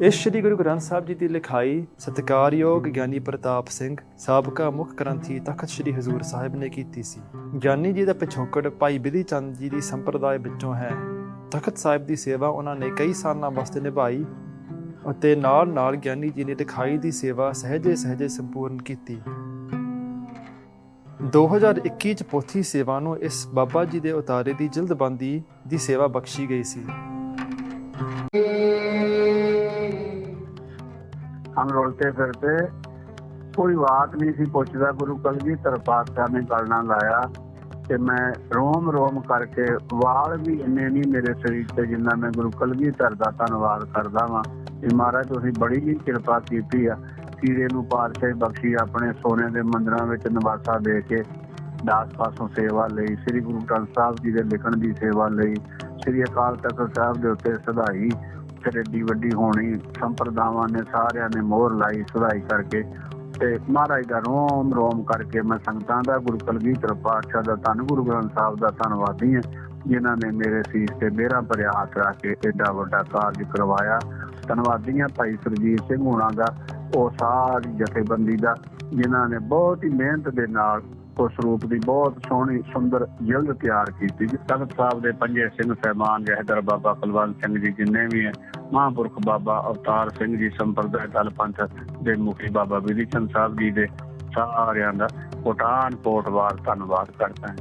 ਇਸ ਸ੍ਰੀ ਗੁਰੂ ਗ੍ਰੰਥ ਸਾਹਿਬ ਜੀ ਦੀ ਲਿਖਾਈ, ਸਤਿਕਾਰਯੋਗ ਗਿਆਨੀ ਪ੍ਰਤਾਪ ਸਿੰਘ, ਸਾਬਕਾ ਮੁੱਖ ਗ੍ਰੰਥੀ ਤਖਤ ਸ੍ਰੀ ਹਜ਼ੂਰ ਸਾਹਿਬ ਨੇ ਕੀਤੀ ਸੀ। ਗਿਆਨੀ ਜੀ ਦਾ ਪਿਛੋਕੜ ਭਾਈ ਬਿਧੀ ਚੰਦ ਜੀ ਦੀ ਸੰਪਰਦਾਇ ਵਿੱਚੋਂ ਹੈ। ਤਖਤ ਸਾਹਿਬ ਦੀ ਸੇਵਾ ਉਹਨਾਂ ਨੇ ਕਈ ਸਾਲਾਂ ਵਾਸਤੇ ਨਿਭਾਈ ਅਤੇ ਨਾਲ ਨਾਲ ਗਿਆਨੀ ਜੀ ਨੇ ਲਿਖਾਈ ਦੀ ਸੇਵਾ ਸਹਜੇ ਸਹਜੇ ਸੰਪੂਰਨ ਕੀਤੀ। 2021 ਚ ਪੋਥੀ ਸੇਵਾ ਨੂੰ ਇਸ ਬਾਬਾ ਜੀ ਦੇ ਉਤਾਰੇ ਦੀ ਜਲਦਬੰਦੀ ਦੀ ਸੇਵਾ ਬਖਸ਼ੀ ਗਈ ਸੀ। ਅੰਗ ਰੋਲਤੇ ਫਿਰਦੇ। ਕੋਈ ਬਾਤ ਨਹੀਂ ਸੀ ਪੁੱਛਦਾ, ਗੁਰੂ ਕਲਗੀਧਰ ਪਾਤਸ਼ਾਹ ਨੇ ਗਲਣਾ ਲਾਇਆ ਤੇ ਮੈਂ ਰੋਮ ਰੋਮ ਕਰਕੇ ਵਾਲ ਵੀ ਇੰਨੇ ਨਹੀਂ ਮੇਰੇ ਸਰੀਰ ਤੇ ਜਿੰਨਾ ਮੈਂ ਗੁਰੂ ਕਲਗੀਧਰ ਦਾ ਧੰਨਵਾਦ ਕਰਦਾ ਵਾਂ। ਕਿ ਮਹਾਰਾਜ, ਤੁਸੀਂ ਬੜੀ ਹੀ ਕਿਰਪਾ ਕੀਤੀ ਆ। ਕੀੜੇ ਨੂੰ ਪਾਰ ਕੇ ਬਖਸ਼ੀ ਆਪਣੇ ਸੋਨੇ ਦੇ ਮੰਦਰਾਂ ਵਿੱਚ ਨਿਵਾਸਾ ਦੇ ਕੇ ਦਾਸ ਪਾਸੋਂ ਸੇਵਾ ਲਈ, ਸ੍ਰੀ ਗੁਰੂ ਗ੍ਰੰਥ ਸਾਹਿਬ ਜੀ ਦੇ ਲਿਖਣ ਦੀ ਸੇਵਾ ਲਈ, ਸ੍ਰੀ ਅਕਾਲ ਤਖਤ ਸਾਹਿਬ ਦੇ ਉੱਤੇ ਸਦਾਈ ਫਿਰ ਏਡੀ ਵੱਡੀ ਹੋਣੀ, ਸੰਪਰਦਾਵਾਂ ਨੇ ਸਾਰਿਆਂ ਨੇ ਮੋਹਰ ਲਾਈ ਸੁਧਾਈ ਕਰਕੇ ਤੇ ਮਹਾਰਾਜ ਦਾ ਰੋਮ ਰੋਮ ਕਰਕੇ ਮੈਂ ਸੰਗਤਾਂ ਦਾ, ਗੁਰੂ ਕਲਗੀਧਰ ਪਾਤਸ਼ਾਹ ਦਾ, ਧੰਨ ਗੁਰੂ ਗ੍ਰੰਥ ਸਾਹਿਬ ਦਾ ਧੰਨਵਾਦੀ ਹਾਂ, ਜਿਨ੍ਹਾਂ ਨੇ ਮੇਰੇ ਸੀਸ ਤੇ ਮੇਰਾ ਭਰਿਆ ਹੱਥ ਰੱਖ ਕੇ ਏਡਾ ਵੱਡਾ ਕਾਰਜ ਕਰਵਾਇਆ। ਧੰਨਵਾਦੀ ਹਾਂ ਭਾਈ ਸੁਰਜੀਤ ਸਿੰਘ ਹੋਣਾ ਦਾ, ਉਹ ਸਾਰੀ ਜਥੇਬੰਦੀ ਦਾ, ਜਿਨ੍ਹਾਂ ਨੇ ਬਹੁਤ ਹੀ ਮਿਹਨਤ ਦੇ ਨਾਲ ਉਸ ਰੂਪ ਦੀ ਬਹੁਤ ਸੋਹਣੀ, ਸੁੰਦਰ ਜਲਦ ਤਿਆਰ ਕੀਤੀ ਤਖਤ ਸਾਹਿਬ ਦੇ ਪੰਜੇ ਸਿੰਘ ਸਹਿਬਾਨ ਜਹਦਰ ਬਾਬਾ ਕੁਲਵੰਤ ਸਿੰਘ ਜੀ ਜਿੰਨੇ ਵੀ ਹੈ, ਮਹਾਂਪੁਰਖ ਬਾਬਾ ਅਵਤਾਰ ਸਿੰਘ ਜੀ, ਸੰਪਰਦਾਇ ਦਲ ਪੰਥ ਦੇ ਮੁਖੀ ਬਾਬਾ ਵਿਧੀ ਚੰਦ ਸਾਹਿਬ ਜੀ ਦੇ ਸਾਰਿਆਂ ਦਾ ਕੋਟਾਨ ਕੋਟਵਾਰ ਧੰਨਵਾਦ ਕਰਦਾ ਹਾਂ।